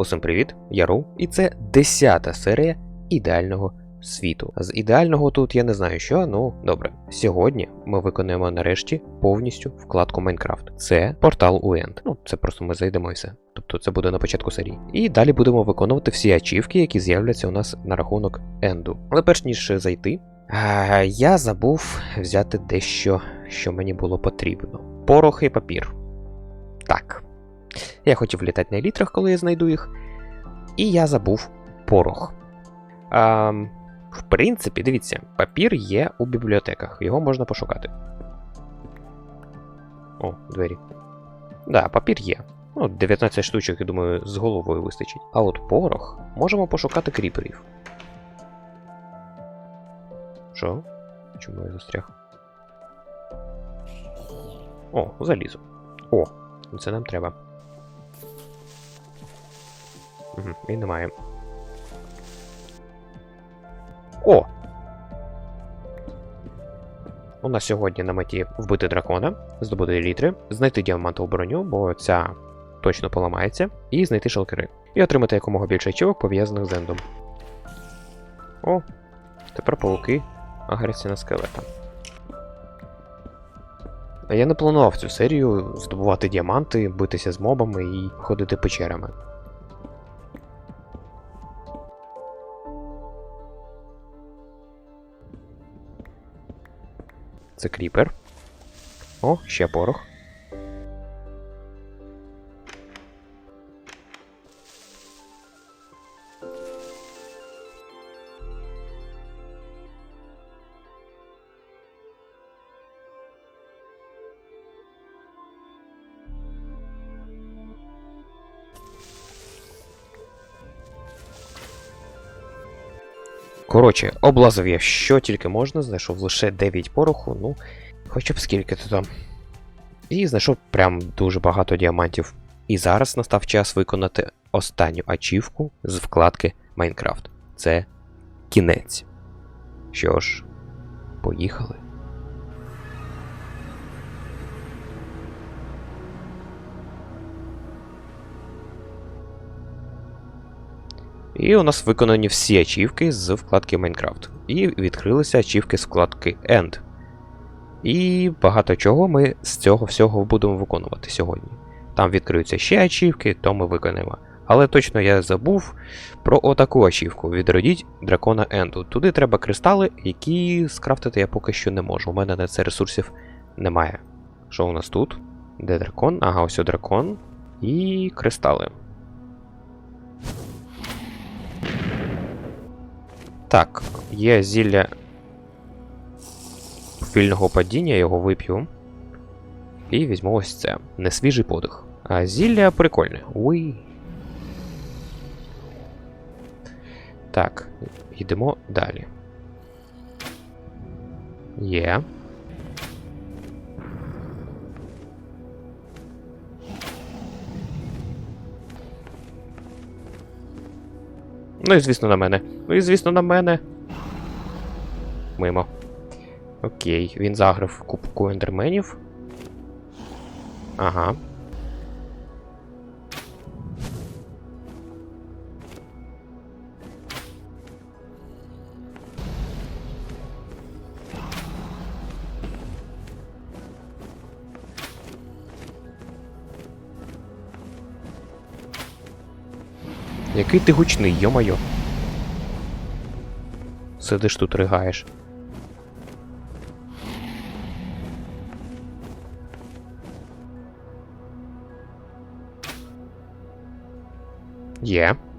Усім привіт, я Роу, і це 10 серія ідеального світу. З ідеального тут я не знаю що, ну добре. Сьогодні ми виконуємо нарешті повністю вкладку Майнкрафт. Це портал у End. Ну, це просто ми зайдемо і все. Тобто це буде на початку серії. І далі будемо виконувати всі ачівки, які з'являться у нас на рахунок Енду. Але перш ніж зайти, я забув взяти дещо, що мені було потрібно. Порох і папір. Так. Я хотів літати на елітрах, коли я знайду їх. І я забув порох. А, в принципі, дивіться, папір є у бібліотеках, його можна пошукати. О, двері. Да, папір є. Ну, 19 штучок, я думаю, з головою вистачить. А от порох можемо пошукати кріперів. Що? Чому я застряг? О, залізо. О, це нам треба. І немає. О! У нас сьогодні на меті вбити дракона, здобути літри, знайти діамантову броню, бо ця точно поламається, і знайти шалкери. І отримати якомога більше ачівок, пов'язаних з ендом. О, тепер пауки агресія на скелета. Я не планував цю серію здобувати діаманти, битися з мобами і ходити печерами. Це кріпер. О, ще порох. Коротше, облазив я що тільки можна, знайшов лише 9 пороху, ну, хоча б скільки то там. І знайшов прям дуже багато діамантів. І зараз настав час виконати останню ачівку з вкладки Майнкрафт. Це кінець. Що ж, поїхали. І у нас виконані всі ачівки з вкладки Майнкрафт. І відкрилися ачівки з вкладки End. І багато чого ми з цього всього будемо виконувати сьогодні. Там відкриються ще ачівки, то ми виконаємо. Але точно я забув про отаку ачівку. Відродіть дракона Енду. Туди треба кристали, які скрафтити я поки що не можу. У мене на це ресурсів немає. Що у нас тут? Де дракон? Ага, ось дракон. І кристали. Так, є зілля повільного падіння, його вип'ю. І візьму ось це. Несвіжий подих. А зілля прикольне. Уй. Так, йдемо далі. Є. Ну і звісно на мене. Ну і звісно на мене. Мимо. Окей, він заграв кубку ендерменів. Ага. Який ти гучний, йо-моє. Сидиш тут ригаєш. Є. Ой-ой-ой.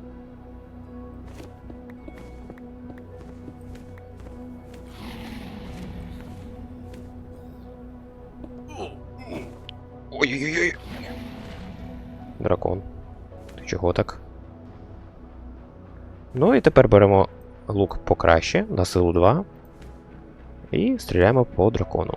Ну і тепер беремо лук покраще на силу 2 і стріляємо по дракону.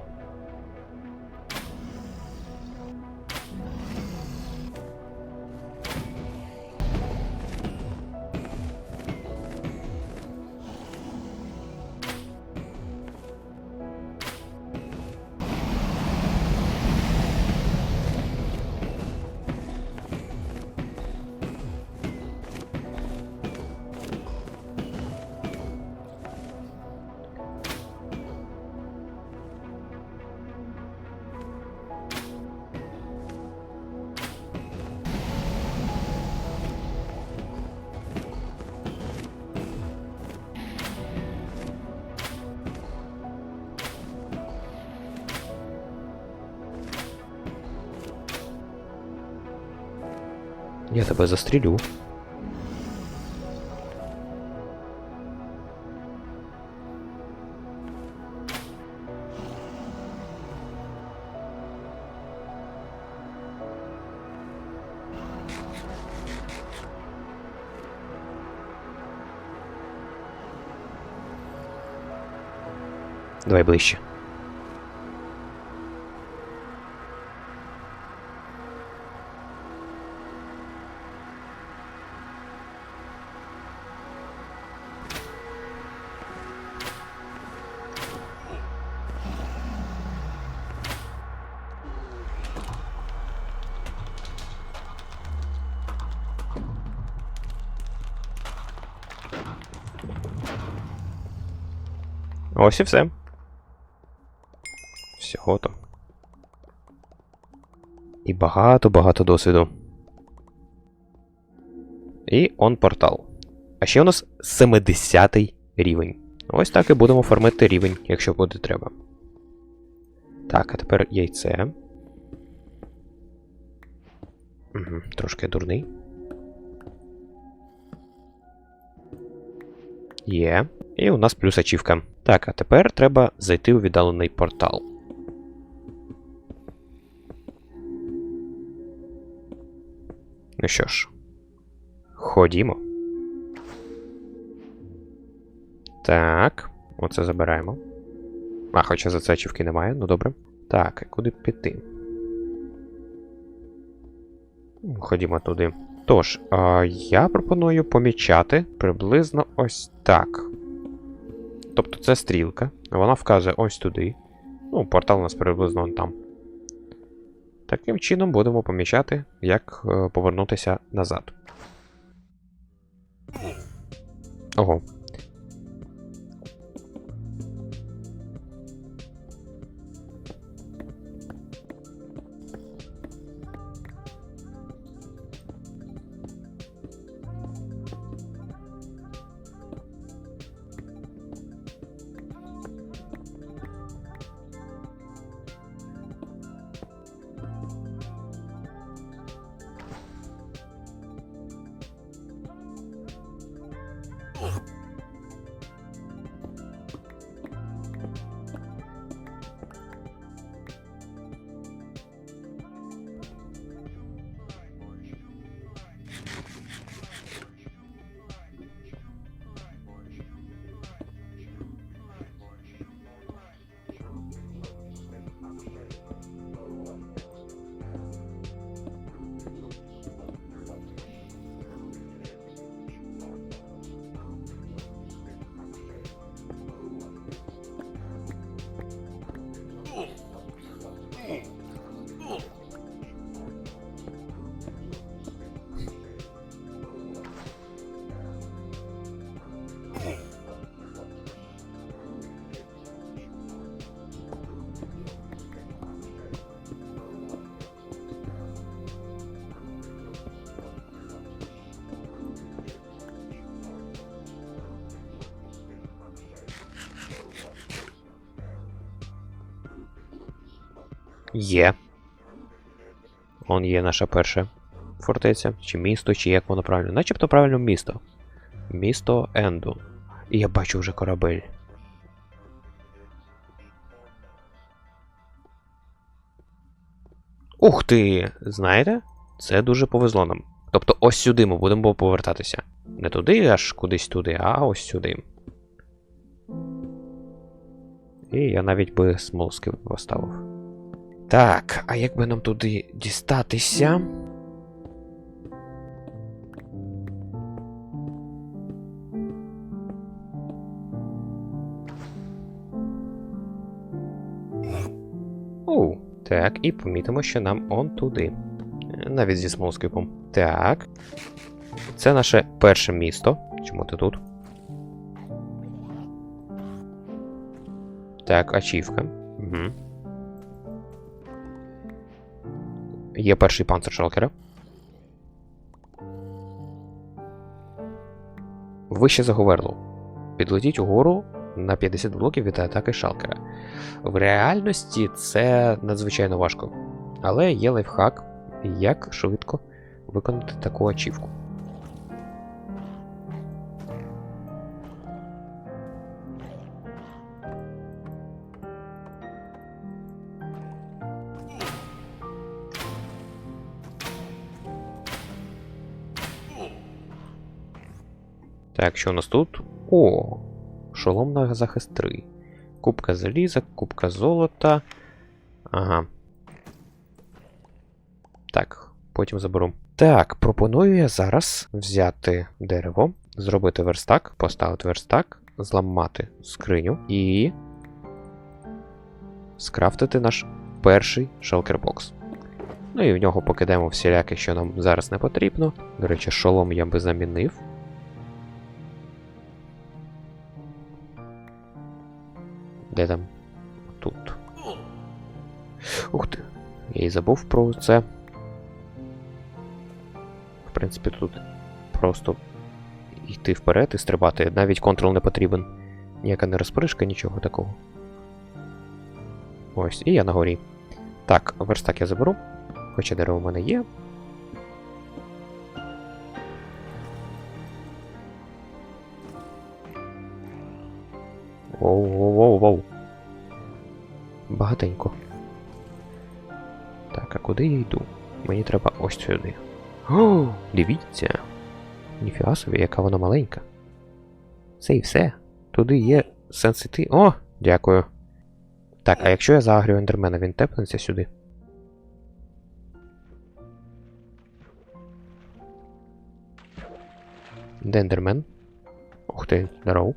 Я тебе застрілю. Давай ближче. Ось і все. Всього то. І багато-багато досвіду. І он портал. А ще у нас 70 рівень. Ось так і будемо формити рівень, якщо буде треба. Так, а тепер яйце. Угу, трошки дурний. Є. І у нас плюс ачівка. Так, а тепер треба зайти у віддалений портал. Ну що ж, ходімо. Так, оце забираємо. А, хоча за це ачівки немає, ну добре. Так, і куди піти? Ходімо туди. Тож, я пропоную помічати приблизно ось так. Тобто це стрілка, вона вказує ось туди. Ну, портал у нас приблизно вон там. Таким чином будемо помічати, як е, повернутися назад. Ого. Є. Он є наша перша фортеця, чи місто, чи як воно правильно. Начебто правильно місто. Місто Енду. І я бачу вже корабель. Ух ти! Знаєте? Це дуже повезло нам. Тобто ось сюди ми будемо повертатися. Не туди, аж кудись туди, а ось сюди. І я навіть би смолски поставив. Так, а як би нам туди дістатися? Оу, так, і помітимо, що нам он туди. Е, Навіть зі смолскипом. Так. Це наше перше місто. Чому ти тут? Так, ачівка. Угу. Є перший панцир шалкера. Вище за Говерлу. Підлетіть угору на 50 блоків від атаки шалкера. В реальності це надзвичайно важко. Але є лайфхак, як швидко виконати таку ачівку. Так, що у нас тут? О, шолом на захист 3. Кубка заліза, кубка золота. Ага. Так, потім заберу. Так, пропоную я зараз взяти дерево, зробити верстак, поставити верстак, зламати скриню і. скрафтити наш перший шелкербокс. Ну і в нього покидаємо всіляке, що нам зараз не потрібно. До речі, шолом я би замінив. Де там? Тут. Ух ти. Я і забув про це. В принципі, тут просто йти вперед і стрибати. Навіть контрол не потрібен. Ніяка не розпришка, нічого такого. Ось, і я на горі. Так, верстак я заберу. Хоча дерево в мене є. Багатенько. Так, а куди я йду? Мені треба ось сюди. О, дивіться. Ніфіга собі, яка вона маленька. Це і все. Туди є сенс іти. О, дякую. Так, а якщо я загрю ендермена, він тепнеться сюди. Де ендермен? Ух ти, здоров.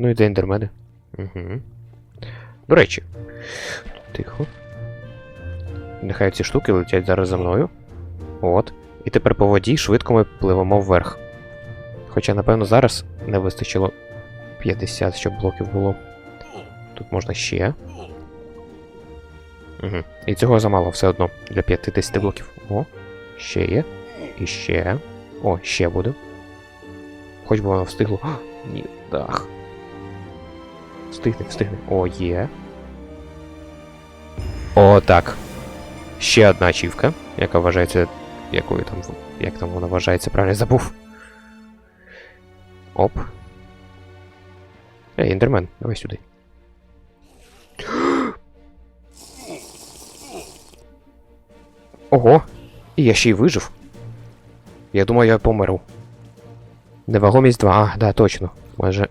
Ну і де ендермени. Угу. До речі. Тихо. Нехай ці штуки летять зараз за мною. От. І тепер по воді швидко ми пливемо вверх. Хоча, напевно, зараз не вистачило 50, щоб блоків було. Тут можна ще. Угу. І цього замало все одно для 50 блоків. О, ще є. І ще. О, ще буде. Хоч би воно встигло. Ні, дах. Встигне, встигне. О, є. О, так. Ще одна ачівка, яка вважається. Якою там. Як там вона вважається, правильно забув. Оп. Ей, ендермен, давай сюди. Ого! І я ще й вижив. Я думаю, я померу. Невагомість 2, а, да, точно. Може.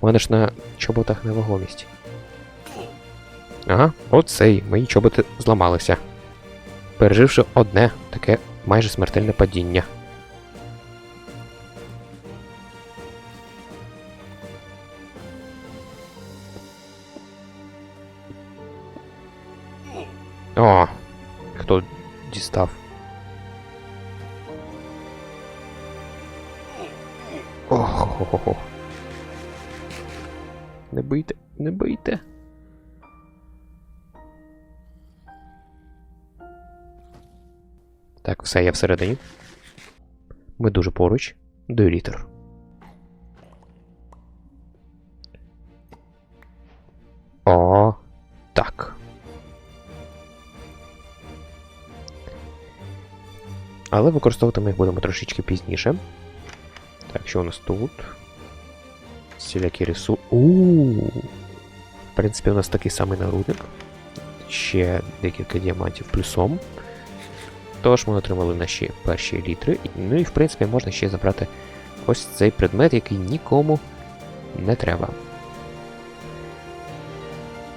У мене ж на чоботах невагомість. Ага, оцей, мої чоботи зламалися. Переживши одне таке майже смертельне падіння. О, хто дістав? Охо-хо-хо. Не бийте. Так, все, я всередині. Ми дуже поруч. До літер. О, так. Але використовувати ми їх будемо трошечки пізніше. Так, що у нас тут? Всілякі рису. Ууу. В принципі, у нас такий самий нарудник. Ще декілька діамантів плюсом. Тож ми отримали наші перші літри. Ну і в принципі можна ще забрати ось цей предмет, який нікому не треба.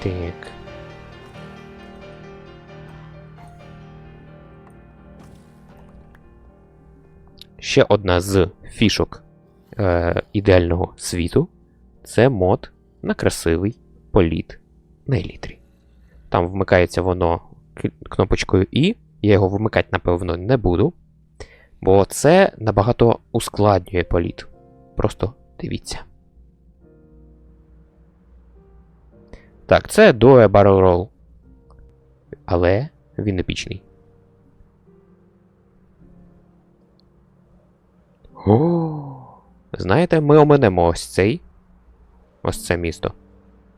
Так. Ще одна з фішок е, ідеального світу це мод на красивий політ на елітрі. Там вмикається воно кнопочкою І. Я його вимикати, напевно, не буду. Бо це набагато ускладнює політ. Просто дивіться. Так, це Doe Barrel Roll. Але він епічний. О, знаєте, ми оминемо ось цей ось це місто.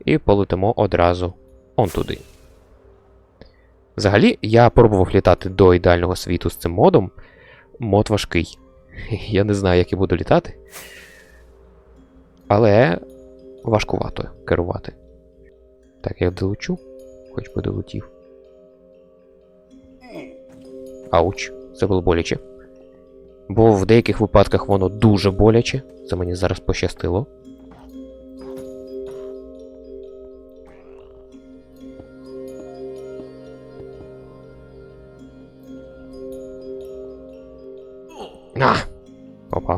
І полетимо одразу он туди. Взагалі, я пробував літати до ідеального світу з цим модом. Мод важкий. Я не знаю, як я буду літати. Але важкувато керувати. Так, я долучу, хоч би долетів. Ауч, це було боляче. Бо в деяких випадках воно дуже боляче. Це мені зараз пощастило.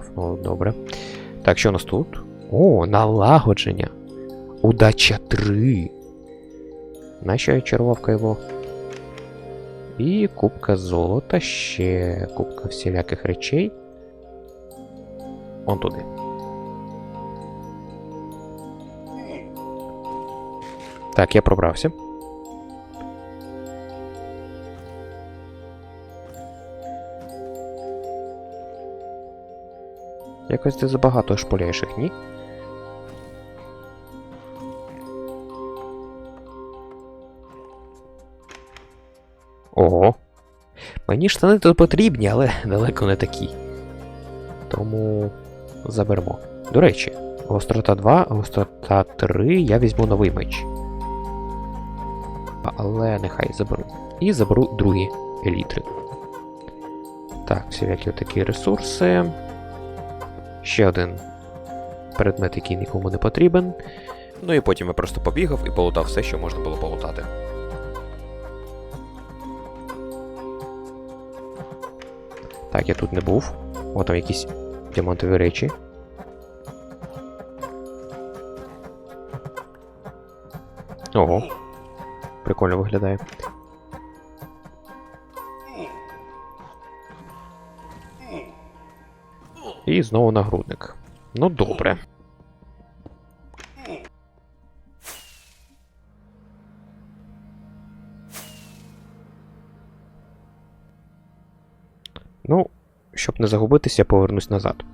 Попав, ну добре. Так, що у нас тут? О, налагодження. Удача 3. Нащо я чарував кайло? І кубка золота, ще кубка всіляких речей. Он туди. Так, я пробрався. Якось ти забагато шпуляєш їх, ні? Ого. Мені штани тут потрібні, але далеко не такі. Тому заберемо. До речі, гострота 2, гострота 3, я візьму новий меч. Але нехай заберу. І заберу другі елітри. Так, всілякі такі ресурси. Ще один предмет, який нікому не потрібен. Ну і потім я просто побігав і полутав все, що можна було полутати. Так, я тут не був. О, там якісь діамантові речі. Ого. Прикольно виглядає. І знову нагрудник. Ну, добре. Ну, щоб не загубитися, повернусь назад.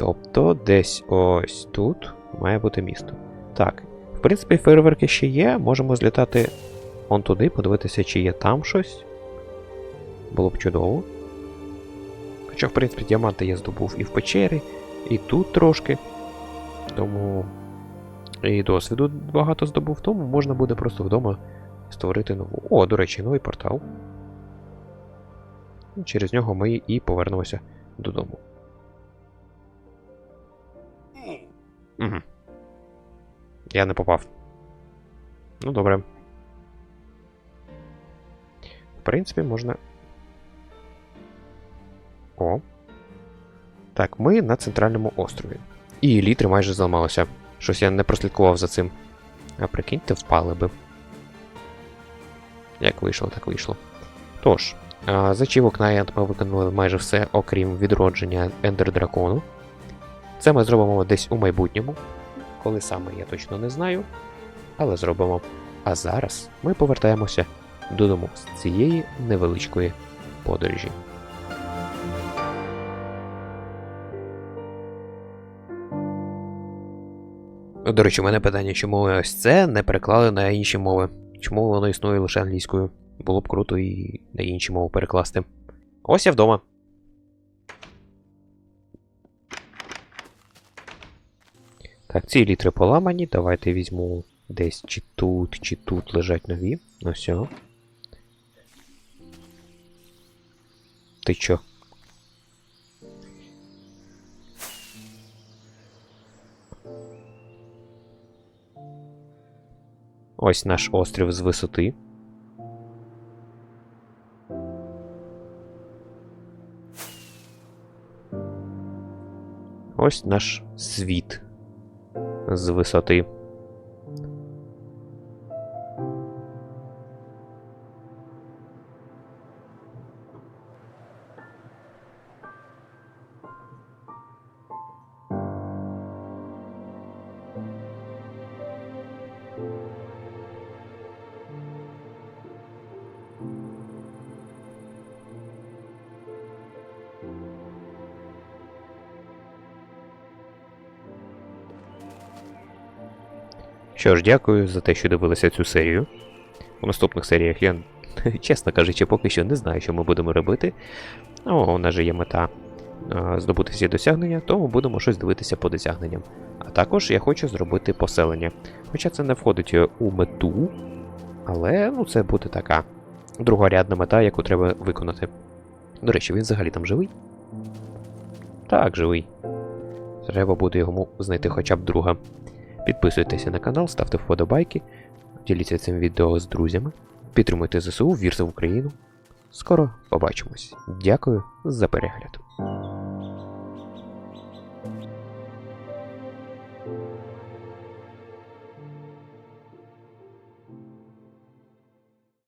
Тобто десь ось тут має бути місто. Так, в принципі, фейерверки ще є. Можемо злітати он туди, подивитися, чи є там щось. Було б чудово. Хоча, в принципі, діаманти я здобув і в печері, і тут трошки. Тому і досвіду багато здобув, тому можна буде просто вдома створити нову. О, до речі, новий портал. Через нього ми і повернемося додому. Угу. Я не попав. Ну, добре. В принципі, можна. О. Так, ми на центральному острові. І літри майже зламалося. Щось я не прослідкував за цим. А прикиньте, впали би. Як вийшло, так вийшло. Тож, а, з ачівок на ми виконали майже все, окрім відродження Ендер Дракону. Це ми зробимо десь у майбутньому. Коли саме я точно не знаю, але зробимо. А зараз ми повертаємося додому з цієї невеличкої подорожі. До речі, у мене питання, чому ось це не переклали на інші мови? Чому воно існує лише англійською? Було б круто і на інші мови перекласти. Ось я вдома. Так, ці літри поламані. Давайте візьму десь чи тут, чи тут лежать нові. Ну все. Ти чо? Ось наш острів з висоти. Ось наш світ з висоти. Що ж, дякую за те, що дивилися цю серію. У наступних серіях я, чесно кажучи, поки що не знаю, що ми будемо робити. Ну, у нас же є мета здобути всі досягнення, тому будемо щось дивитися по досягненням. А також я хочу зробити поселення. Хоча це не входить у мету, але ну, це буде така другорядна мета, яку треба виконати. До речі, він взагалі там живий? Так, живий. Треба буде йому знайти хоча б друга. Підписуйтеся на канал, ставте вподобайки, діліться цим відео з друзями, підтримуйте ЗСУ, вірте в Україну. Скоро побачимось. Дякую за перегляд.